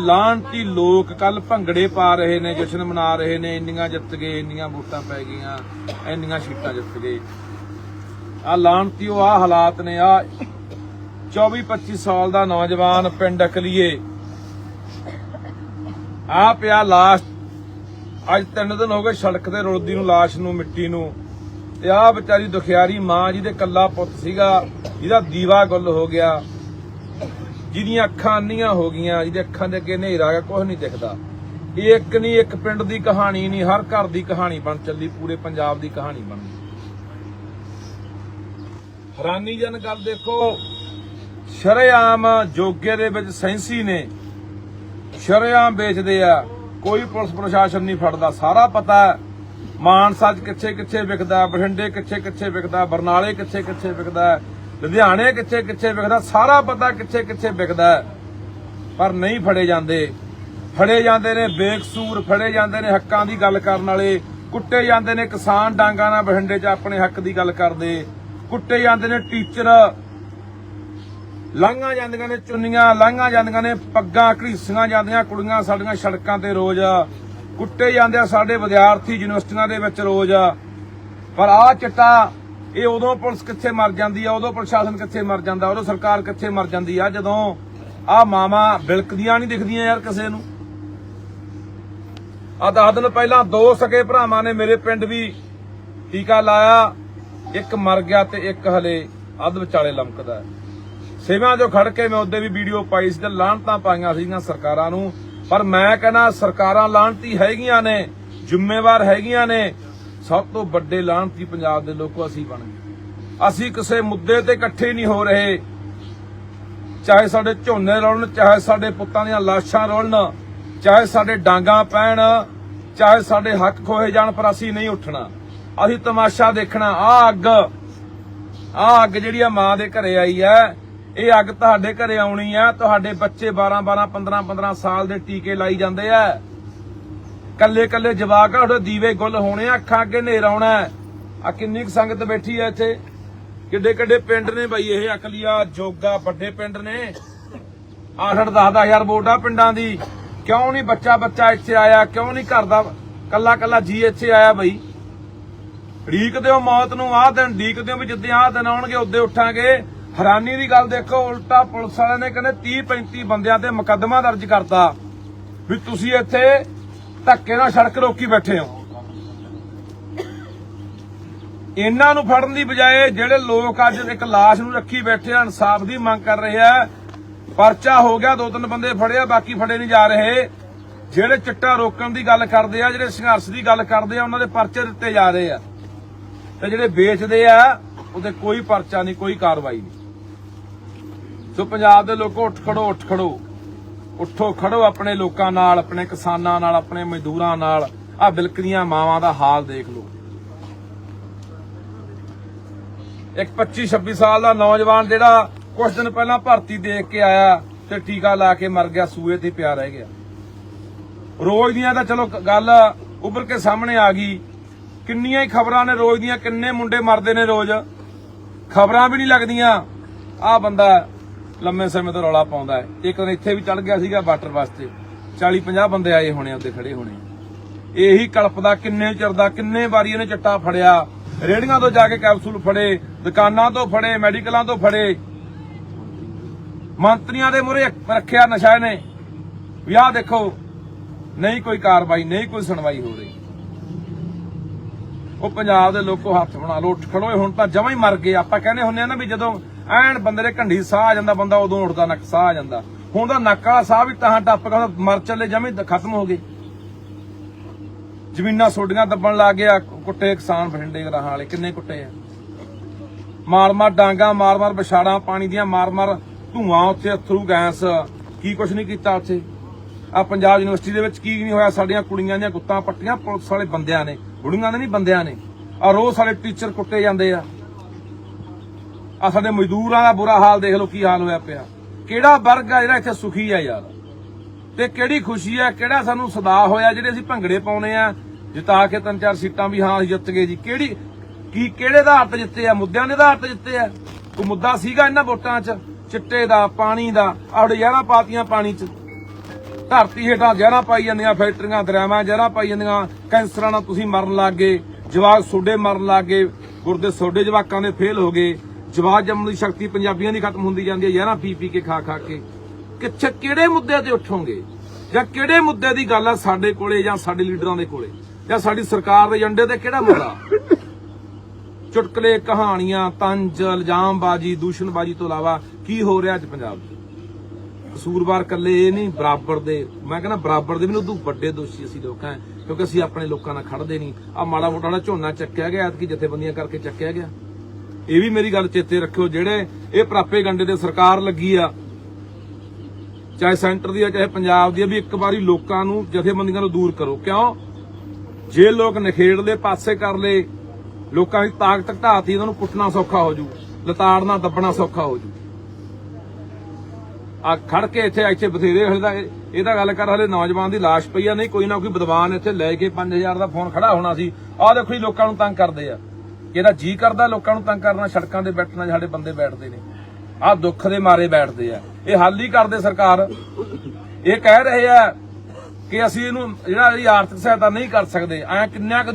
ਲਾਂਤੀ ਲੋਕ ਕੱਲ ਭੰਗੜੇ ਪਾ ਰਹੇ ਨੇ, ਜਸ਼ਨ ਮਨਾ ਰਹੇ ਨੇ, ਇੰਨੀਆਂ ਜਿੱਤ ਗਏ, ਇੰਨੀਆਂ ਵੋਟਾਂ ਪੈ ਗਈਆਂ, ਇੰਨੀਆਂ ਸੀਟਾਂ ਜਿੱਤ ਗਏ। ਆ ਲਾਂਤੀ ਉਹ ਆ ਹਾਲਾਤ ਨੇ ਆ 24 25 ਸਾਲ ਦਾ ਨੌਜਵਾਨ ਪਿੰਡ ਅਕਲੀਏ। ਆ ਪਿਆ ਲਾਸ਼, ਅੱਜ ਤਿੰਨ ਦਿਨ ਹੋ ਗਏ ਸੜਕ ਤੇ ਰੁਲਦੀ ਨੂੰ, ਲਾਸ਼ ਨੂੰ, ਮਿੱਟੀ ਨੂੰ। ਤੇ ਆ ਵਿਚਾਰੀ ਦੁਖਿਆਰੀ ਮਾਂ ਜਿਹਦੇ ਕੱਲਾ ਪੁੱਤ ਸੀਗਾ, ਜਿਹਦਾ ਦੀਵਾ ਗੁੱਲ ਹੋ ਗਿਆ। ਜਿਹਦੀਆਂ ਅੱਖਾਂ ਅੰਨੀਆਂ ਹੋ ਗਈਆਂ, ਜਿਹਦੇ ਅੱਖਾਂ ਦੇ ਅੱਗੇ ਹਨੇਰਾ ਆ ਕੁਝ ਨਹੀਂ ਦਿਖਦਾ। ਇਹ ਇੱਕ ਨਹੀਂ, ਇੱਕ ਪਿੰਡ ਦੀ ਕਹਾਣੀ ਨਹੀਂ, ਹਰ ਘਰ ਦੀ ਕਹਾਣੀ ਬਣ ਚੱਲੀ, ਪੂਰੇ ਪੰਜਾਬ ਦੀ ਕਹਾਣੀ ਬਣ ਗਈ। ਹੈਰਾਨੀਜਨ ਗੱਲ ਦੇਖੋ, ਸ਼ਰੇਆਮ ਜੋਗੇ ਦੇ ਵਿੱਚ ਸੈਂਸੀ ਨੇ, ਸ਼ਰੇਆਮ ਵੇਚਦੇ ਆ, ਕੋਈ ਪੁਲਿਸ ਪ੍ਰਸ਼ਾਸਨ ਨਹੀਂ ਫੜਦਾ, ਸਾਰਾ ਪਤਾ ਮਾਨਸਾ 'ਚ ਕਿੱਥੇ ਕਿੱਥੇ ਵਿਕਦਾ, ਬਠਿੰਡੇ ਕਿੱਥੇ ਕਿੱਥੇ ਵਿਕਦਾ, ਬਰਨਾਲੇ ਕਿੱਥੇ ਕਿੱਥੇ ਵਿਕਦਾ ਲੁਧਿਆਣੇ ਕਿੱਥੇ ਕਿੱਥੇ ਵਿਕਦਾ ਸਾਰਾ ਪਤਾ ਕਿੱਥੇ ਕਿੱਥੇ ਵਿਕਦਾ ਪਰ ਨਹੀਂ ਫੜੇ ਜਾਂਦੇ। ਫੜੇ ਜਾਂਦੇ ਨੇ ਬੇਕਸੂਰ, ਫੜੇ ਜਾਂਦੇ ਨੇ ਹੱਕਾਂ ਦੀ ਗੱਲ ਕਰਨ ਵਾਲੇ। ਕੁੱਟੇ ਜਾਂਦੇ ਨੇ ਕਿਸਾਨ ਡਾਂਗਾ ਨਾਲ ਬਠਿੰਡੇ 'ਚ ਆਪਣੇ ਹੱਕ ਦੀ ਗੱਲ ਕਰਦੇ। ਕੁੱਟੇ ਜਾਂਦੇ ਨੇ ਟੀਚਰ। ਲਾਂਘਾਂ ਜਾਂਦੀਆਂ ਨੇ ਚੁੰਨੀਆਂ, ਲਾਂਘਾਂ ਜਾਂਦੀਆਂ ਨੇ ਪੱਗਾਂ, ਘੜੀਸੀਆਂ ਜਾਂਦੀਆਂ ਕੁੜੀਆਂ ਸਾਡੀਆਂ ਸੜਕਾਂ ਤੇ ਰੋਜ਼। ਕੁੱਟੇ ਜਾਂਦੇ ਆ ਸਾਡੇ ਵਿਦਿਆਰਥੀ ਯੂਨੀਵਰਸਿਟੀਆਂ ਦੇ ਵਿੱਚ ਰੋਜ਼। ਪਰ ਆ ਚਿੱਟਾ ਇਹ ਉਦੋਂ ਪੁਲਿਸ ਕਿੱਥੇ ਮਰ ਜਾਂਦੀ ਆ, ਉਦੋਂ ਪ੍ਰਸ਼ਾਸਨ ਕਿੱਥੇ ਮਰ ਜਾਂਦਾ, ਉਦੋਂ ਸਰਕਾਰ ਕਿੱਥੇ ਮਰ ਜਾਂਦੀ ਆ, ਜਦੋਂ ਆ ਮਾਮਾ ਬਿਲਕਦੀਆਂ ਨਹੀਂ ਦਿਖਦੀਆਂ ਯਾਰ ਕਿਸੇ ਨੂੰ। ਆ ਦਸ ਦਿਨ ਪਹਿਲਾਂ ਦੋ ਸਕੇ ਭਰਾਵਾਂ ਨੇ ਮੇਰੇ ਪਿੰਡ ਵੀ ਟੀਕਾ ਲਾਇਆ, ਇੱਕ ਮਰ ਗਿਆ ਤੇ ਇੱਕ ਹਲੇ ਅੱਧ ਵਿਚਾਲੇ ਲਮਕਦਾ ਹੈ। ਸੇਵਾਂ ਜੋ ਖੜ ਕੇ ਮੈਂ ਉਹਦੇ ਵੀ ਵੀਡੀਓ ਪਾਈ ਸੀ ਤੇ ਲਾਹਣਤਾਂ ਪਾਈਆਂ ਸੀਗੀਆਂ ਸਰਕਾਰਾਂ ਨੂੰ, ਪਰ ਮੈਂ ਕਹਿੰਦਾ ਸਰਕਾਰਾਂ ਲਾਹਣਤੀ ਹੈਗੀਆਂ ਨੇ, ਜ਼ਿੰਮੇਵਾਰ ਹੈਗੀਆਂ ਨੇ ਸਭ ਤੋਂ ਵੱਡੇ ਲਾਹਣਤੀ ਪੰਜਾਬ ਦੇ ਲੋਕੋ ਅਸੀਂ ਬਣ ਗਏ। ਅਸੀਂ ਕਿਸੇ ਮੁੱਦੇ ਤੇ ਇਕੱਠੇ ਨਹੀਂ ਹੋ ਰਹੇ। ਚਾਹੇ ਸਾਡੇ ਝੋਨੇ ਰੋਲਣ, ਚਾਹੇ ਸਾਡੇ ਪੁੱਤਾਂ ਦੀਆਂ ਲਾਸ਼ਾਂ ਰੋਲਣ, ਚਾਹੇ ਸਾਡੇ ਡਾਂਗਾ ਪੈਣ, ਚਾਹੇ ਸਾਡੇ ਹੱਕ ਖੋਹੇ ਜਾਣ, ਪਰ ਅਸੀਂ ਨਹੀਂ ਉੱਠਣਾ। ਅਸੀਂ ਤਮਾਸ਼ਾ ਦੇਖਣਾ, ਆ ਅੱਗ ਆ ਅੱਗ ਜਿਹੜੀ ਆ ਮਾਂ ਦੇ ਘਰੇ ਆਈ ਹੈ। ਇਹ ਅੱਗ ਤੁਹਾਡੇ ਘਰੇ ਆਉਣੀ ਹੈ। ਤੁਹਾਡੇ ਬੱਚੇ 12 12 15 15 ਸਾਲ ਦੇ ਟੀਕੇ ਲਾਈ ਜਾਂਦੇ ਆ। ਕੱਲੇ ਕੱਲੇ ਜਵਾਕ ਆ, ਉਹਦੇ ਦੀਵੇ ਗੁੱਲ ਹੋਣੇ ਆ, ਅੱਖਾਂ ਅੱਗੇ ਹਨੇਰਾ ਆਉਣਾ ਆ ਕਿੰਨੀ ਕੁ ਸੰਗਤ ਬੈਠੀ ਐ ਇੱਥੇ। ਕਿੱਡੇ ਕਿੱਡੇ ਪਿੰਡ ਨੇ ਬਈ, ਇਹ ਅਕਲੀਆ ਜੋਗਾ ਵੱਡੇ ਪਿੰਡ ਨੇ। 8-8 10-10000 ਵੋਟ ਆ ਪਿੰਡਾਂ ਦੀ। ਕਿਉਂ ਨਹੀਂ ਬੱਚਾ ਬੱਚਾ ਇੱਥੇ ਆਇਆ, ਕਿਉਂ ਨਹੀਂ ਘਰ ਦਾ ਕੱਲਾ ਕੱਲਾ ਜੀ ਇੱਥੇ ਆਇਆ ਬਈ? ਢੀਕਦੇ ਹੋ ਮੌਤ ਨੂੰ, ਆਹ ਦਿਨ ਢੀਕਦੇ ਹੋ ਵੀ ਜਿੱਦੇ ਆਹ ਦਿਨ ਆਉਣਗੇ ਉੱਦੇ ਉੱਠਾਂਗੇ। ਹੈਰਾਨੀ ਦੀ ਗੱਲ ਦੇਖੋ, ਉਲਟਾ ਪੁਲਿਸ ਵਾਲਿਆਂ ਨੇ ਕਹਿੰਦੇ 30 35 ਬੰਦਿਆਂ ਤੇ ਮੁਕੱਦਮਾ ਦਰਜ ਕਰਤਾ। ਵੀ ਤੁਸੀਂ ਇੱਥੇ ਧੱਕੇ ਨਾਲ ਸੜਕ ਰੋਕੀ ਬੈਠੇ ਹੋ। ਇਹਨਾਂ ਨੂੰ ਫੜਨ ਦੀ ਬਜਾਏ ਜਿਹੜੇ ਲੋਕ ਅੱਜ ਇੱਕ ਲਾਸ਼ ਨੂੰ ਰੱਖੀ ਬੈਠੇ ਆ ਇਨਸਾਫ ਦੀ ਮੰਗ ਕਰ ਰਹੇ ਆ। ਪਰਚਾ ਹੋ ਗਿਆ, ਦੋ ਤਿੰਨ ਬੰਦੇ ਫੜੇ ਬਾਕੀ ਫੜੇ ਨਹੀਂ ਜਾ ਰਹੇ। ਜਿਹੜੇ ਚਿੱਟਾ ਰੋਕਣ ਦੀ ਗੱਲ ਕਰਦੇ ਆ, ਜਿਹੜੇ ਸੰਘਰਸ਼ ਦੀ ਗੱਲ ਕਰਦੇ ਆ, ਉਹਨਾਂ ਦੇ ਪਰਚੇ ਦਿੱਤੇ ਜਾ ਰਹੇ ਆ। ਤੇ ਜਿਹੜੇ ਵੇਚਦੇ ਆ, ਉਹਦੇ ਕੋਈ ਪਰਚਾ ਨਹੀਂ, ਕੋਈ ਕਾਰਵਾਈ ਨਹੀਂ। ਸੋ ਪੰਜਾਬ ਦੇ ਲੋਕੋ, ਉੱਠ ਖੜੋ ਉੱਠ ਖੜੋ। ਉੱਠੋ, ਖੜੋ ਆਪਣੇ ਲੋਕਾਂ ਨਾਲ, ਆਪਣੇ ਕਿਸਾਨਾਂ ਨਾਲ, ਆਪਣੇ ਮਜ਼ਦੂਰਾਂ ਨਾਲ। ਆ ਬਿਲਕਦੀਆਂ ਮਾਵਾਂ ਦਾ ਹਾਲ ਦੇਖ ਲਓ। ਇੱਕ 25 26 ਸਾਲ ਦਾ ਨੌਜਵਾਨ ਜਿਹੜਾ ਕੁਝ ਦਿਨ ਪਹਿਲਾਂ ਭਰਤੀ ਦੇਖ ਕੇ ਆਇਆ ਤੇ ਟੀਕਾ ਲਾ ਕੇ ਮਰ ਗਿਆ, ਸੂਏ ਤੇ ਪਿਆ ਰਹਿ ਗਿਆ। ਰੋਜ਼ ਦੀਆਂ ਤਾਂ ਚਲੋ ਗੱਲ ਉੱਭਰ ਕੇ ਸਾਹਮਣੇ ਆ ਗਈ। ਕਿੰਨੀਆਂ ਹੀ ਖਬਰਾਂ ਨੇ ਰੋਜ਼ ਦੀਆਂ, ਕਿੰਨੇ ਮੁੰਡੇ ਮਰਦੇ ਨੇ ਰੋਜ਼। ਖਬਰਾਂ ਵੀ ਨਹੀਂ ਲੱਗਦੀਆਂ। ਆਹ ਬੰਦਾ ਲੰਮੇ ਸਮੇਂ ਤੋਂ ਰੌਲਾ ਪਾਉਂਦਾ ਹੈ। ਇੱਕ ਦਿਨ ਇੱਥੇ ਵੀ ਚੜ ਗਿਆ ਸੀਗਾ ਵਾਟਰ ਵਾਸਤੇ। 40 50 ਬੰਦੇ ਆਏ ਹੋਣੇ ਉੱਤੇ ਖੜੇ ਹੋਣੇ ਇਹੀ ਕਲਪਦਾ ਕਿੰਨੇ ਚਿਰ ਦਾ, ਕਿੰਨੇ ਵਾਰੀ ਇਹਨੇ ਚੱਟਾ ਫੜਿਆ। ਰੇੜੀਆਂ ਤੋਂ ਜਾ ਕੇ ਕੈਪਸੂਲ ਫੜੇ, ਦੁਕਾਨਾਂ ਤੋਂ ਫੜੇ, ਮੈਡੀਕਲਾਂ ਤੋਂ ਫੜੇ। ਮੰਤਰੀਆਂ ਦੇ ਮੂਹਰੇ ਰੱਖਿਆ ਨਸ਼ਾ ਇਹਨੇ। ਵੀ ਆਹ ਦੇਖੋ, ਨਹੀਂ ਕੋਈ ਕਾਰਵਾਈ, ਨਹੀਂ ਕੋਈ ਸੁਣਵਾਈ ਹੋ ਰਹੀ। ਉਹ ਪੰਜਾਬ ਦੇ ਲੋਕੋ ਹੱਥ ਬਣਾ ਲੋ ਉੱਠ ਖੜੋ ਹੁਣ ਤਾਂ ਜਮਾਂ ਹੀ ਮਰ ਗਏ। ਆਪਾਂ ਕਹਿੰਦੇ ਹੁੰਦੇ ਆ ਨਾ ਵੀ ਜਦੋਂ ਐਨ ਬੰਦੇ ਦੇ ਘੰਡੀ ਸਾਹ ਆ ਜਾਂਦਾ, ਬੰਦਾ ਉਦੋਂ ਉੱਠਦਾ, ਨੱਕ ਸਾਹ ਆ ਜਾਂਦਾ। ਹੁਣ ਤਾਂ ਨੱਕ ਵਾਲਾ ਸਾਹ ਵੀ ਤਾਂ ਟੱਪ ਗਿਆ ਮਰ ਚੱਲੇ, ਜਮਾਂ ਖਤਮ ਹੋ ਗਏ। ਜ਼ਮੀਨਾਂ ਸੋਡੀਆਂ ਦੱਬਣ ਲੱਗ ਗਿਆ, ਕੁੱਟੇ ਕਿਸਾਨ ਬਠਿੰਡੇ ਗਰਾਹਾਂ ਵਾਲੇ, ਕਿੰਨੇ ਕੁੱਟੇ ਆ। ਮਾਰ ਮਾਰ ਡਾਂਗਾ ਮਾਰ ਮਾਰ ਵਿਛਾੜਾਂ, ਪਾਣੀ ਦੀਆਂ ਮਾਰ ਮਾਰ ਧੂਆਂ ਉੱਥੇ ਅਥਰੂ ਗੈਸ ਕੀ ਕੁਛ ਨਹੀਂ ਕੀਤਾ ਉੱਥੇ। ਆ ਪੰਜਾਬ ਯੂਨੀਵਰਸਿਟੀ ਦੇ ਵਿੱਚ ਕੀ ਨਹੀਂ ਹੋਇਆ, ਸਾਡੀਆਂ ਕੁੜੀਆਂ ਦੀਆਂ ਗੁੱਤਾਂ ਪੱਟੀਆਂ ਪੁਲਿਸ ਵਾਲੇ ਬੰਦਿਆਂ ਨੇ। ਕੁੜੀਆਂ ਦੇ ਨਹੀਂ, ਬੰਦਿਆਂ ਨੇ। ਆ ਰੋਜ਼ ਸਾਡੇ ਟੀਚਰ ਕੁੱਟੇ ਜਾਂਦੇ ਆ। ਆ ਸਾਡੇ ਮਜ਼ਦੂਰਾਂ ਦਾ ਬੁਰਾ ਹਾਲ ਦੇਖ ਲਓ ਕੀ ਹਾਲ ਹੋਇਆ ਪਿਆ। ਕਿਹੜਾ ਵਰਗ ਆ ਜਿਹੜਾ ਇੱਥੇ ਸੁਖੀ ਆ ਯਾਰ? ਤੇ ਕਿਹੜੀ ਖੁਸ਼ੀ ਆ, ਕਿਹੜਾ ਸਾਨੂੰ ਸਦਾ ਹੋਇਆ ਜਿਹੜੇ ਅਸੀਂ ਭੰਗੜੇ ਪਾਉਨੇ ਆ। ਜਿਤਾ ਕੇ ਤਿੰਨ ਚਾਰ ਸੀਟਾਂ ਵੀ ਹਾਂ, ਅਸੀਂ ਜਿੱਤ ਗਏ ਜੀ। ਕਿਹੜੀ, ਕੀ, ਕਿਹੜੇ ਆਧਾਰ ਤੇ ਜਿੱਤੇ ਆ? ਮੁੱਦਿਆਂ ਦੇ ਆਧਾਰ ਤੇ ਜਿੱਤੇ ਆ? ਕੋਈ ਮੁੱਦਾ ਸੀਗਾ ਇਹਨਾਂ ਵੋਟਾਂ 'ਚ? ਚਿੱਟੇ ਦਾ, ਪਾਣੀ ਦਾ, ਆਹ ਯਾਰਾਂ ਪਾਤੀਆਂ ਪਾਣੀ 'ਚ। ਧਰਤੀ ਹੇਠਾਂ ਜ਼ਹਿਰਾਂ ਪਾਈ ਜਾਂਦੀਆਂ, ਫੈਕਟਰੀਆਂ, ਦਰਿਆਵਾਂ, ਜ਼ਹਿਰਾਂ ਪਾਈ ਜਾਂਦੀਆਂ, ਕੈਂਸਰਾਂ ਨਾਲ ਤੁਸੀਂ ਮਰਨ ਲੱਗ ਗਏ, ਜਵਾਕ ਸੋਡੇ ਮਰਨ ਲੱਗ ਗਏ, ਗੁਰਦੇ ਸੋਡੇ ਜਵਾਕਾਂ ਦੇ ਫੇਲ ਹੋ ਗਏ, ਜਵਾਕ ਜੰਮਣ ਦੀ ਸ਼ਕਤੀ ਪੰਜਾਬੀਆਂ ਦੀ ਖਤਮ ਹੁੰਦੀ ਜਾਂਦੀ ਹੈ, ਜ਼ਹਿਰਾਂ ਪੀ ਪੀ ਕੇ ਖਾ ਖਾ ਕੇ। ਕਿੱਥੇ, ਕਿਹੜੇ ਮੁੱਦੇ ਤੇ ਉੱਠੋਗੇ? ਜਾਂ ਕਿਹੜੇ ਮੁੱਦੇ ਦੀ ਗੱਲ ਆ ਸਾਡੇ ਕੋਲੇ ਜਾਂ ਸਾਡੇ ਲੀਡਰਾਂ ਦੇ ਕੋਲੇ? ਜਾਂ ਸਾਡੀ ਸਰਕਾਰ ਦੇ ਏਜੰਡੇ ਤੇ ਕਿਹੜਾ ਮੁੱਦਾ? ਚੁਟਕਲੇ, ਕਹਾਣੀਆਂ, ਤੰਜ, ਇਲਜ਼ਾਮਬਾਜ਼ੀ, ਦੂਸ਼ਣਬਾਜ਼ੀ ਤੋਂ ਇਲਾਵਾ ਕੀ ਹੋ ਰਿਹਾ ਅੱਜ ਪੰਜਾਬ 'ਚ? ਕਸੂਰਵਾਰ ਕੱਲੇ ਇਹ ਨਹੀਂ, ਬਰਾਬਰ ਦੇ। ਮੈਂ ਕਹਿੰਦਾ ਬਰਾਬਰ ਦੇ ਵੀ ਉਦੋਂ ਵੱਡੇ ਦੋਸ਼ੀ ਅਸੀਂ ਲੋਕਾਂ ਕਿਉਂਕਿ ਅਸੀਂ ਆਪਣੇ ਲੋਕਾਂ ਨਾਲ ਖੜਦੇ ਨਹੀਂ। ਆ ਮਾੜਾ ਮੋਟਾ ਜਿਹੜਾ ਝੋਨਾ ਚੱਕਿਆ ਗਿਆ, ਐਤਕੀ ਜਥੇਬੰਦੀਆਂ ਕਰਕੇ ਚੱਕਿਆ ਗਿਆ। ਇਹ ਵੀ ਮੇਰੀ ਗੱਲ ਚੇਤੇ ਰੱਖਿਓ, ਜਿਹੜੇ ਇਹ ਪ੍ਰਾਪੇ ਗੰਡੇ ਦੇ ਸਰਕਾਰ ਲੱਗੀ ਆ, ਚਾਹੇ ਸੈਂਟਰ ਦੀ ਆ, ਚਾਹੇ ਪੰਜਾਬ ਦੀ ਆ, ਵੀ ਇੱਕ ਵਾਰੀ ਲੋਕਾਂ ਨੂੰ, ਜਥੇਬੰਦੀਆਂ ਨੂੰ ਦੂਰ ਕਰੋ। ਕਿਉਂ? ਜੇ ਲੋਕ ਨਖੇੜਲੇ ਪਾਸੇ ਕਰ ਲਏ ਲੋਕਾਂ ਦੀ ਤਾਕਤ ਘਟਾਤੀ ਇਹਨਾਂ ਨੂੰ ਪੁੱਟਣਾ ਸੌਖਾ ਹੋ ਜੂ, ਲਤਾੜਨਾ, ਦੱਬਣਾ ਸੌਖਾ ਹੋ ਜੂ। ਆ ਖੜ ਕੇ ਇੱਥੇ ਇੱਥੇ ਬਥੇਰੇ ਹਲੇ ਤਾਂ ਇਹ ਤਾਂ ਗੱਲ ਕਰ, ਹਲੇ ਨੌਜਵਾਨ ਦੀ ਲਾਸ਼ ਪਈ ਆ, ਨਹੀਂ ਕੋਈ ਨਾ ਕੋਈ ਵਿਦਵਾਨ ਇੱਥੇ ਲੈ ਕੇ 5000 ਦਾ ਫੋਨ ਖੜਾ ਹੋਣਾ ਸੀ। ਆਹ ਦੇਖੋ ਜੀ, ਲੋਕਾਂ ਨੂੰ ਤੰਗ ਕਰਦੇ ਆ। ਇਹਦਾ ਜੀ ਕਰਦਾ, ਲੋਕਾਂ ਨੂੰ ਤੰਗ ਕਰਨਾ, ਸੜਕਾਂ ਤੇ ਬੈਠਣਾ ਸਾਡੇ ਬੰਦੇ ਬੈਠਦੇ ਨੇ। ਆਹ ਦੁੱਖ ਦੇ ਮਾਰੇ ਬੈਠਦੇ ਆ। ਇਹ ਹੱਲ ਹੀ ਕਰਦੇ ਸਰਕਾਰ। ਇਹ ਕਹਿ ਰਹੇ ਆ ਕਿ ਅਸੀਂ ਇਹਨੂੰ, ਜਿਹੜਾ ਇਹਦੀ ਆਰਥਿਕ ਸਹਾਇਤਾ ਨਹੀਂ ਕਰ ਸਕਦੇ, ਐ ਕਿੰਨਾ ਕੁ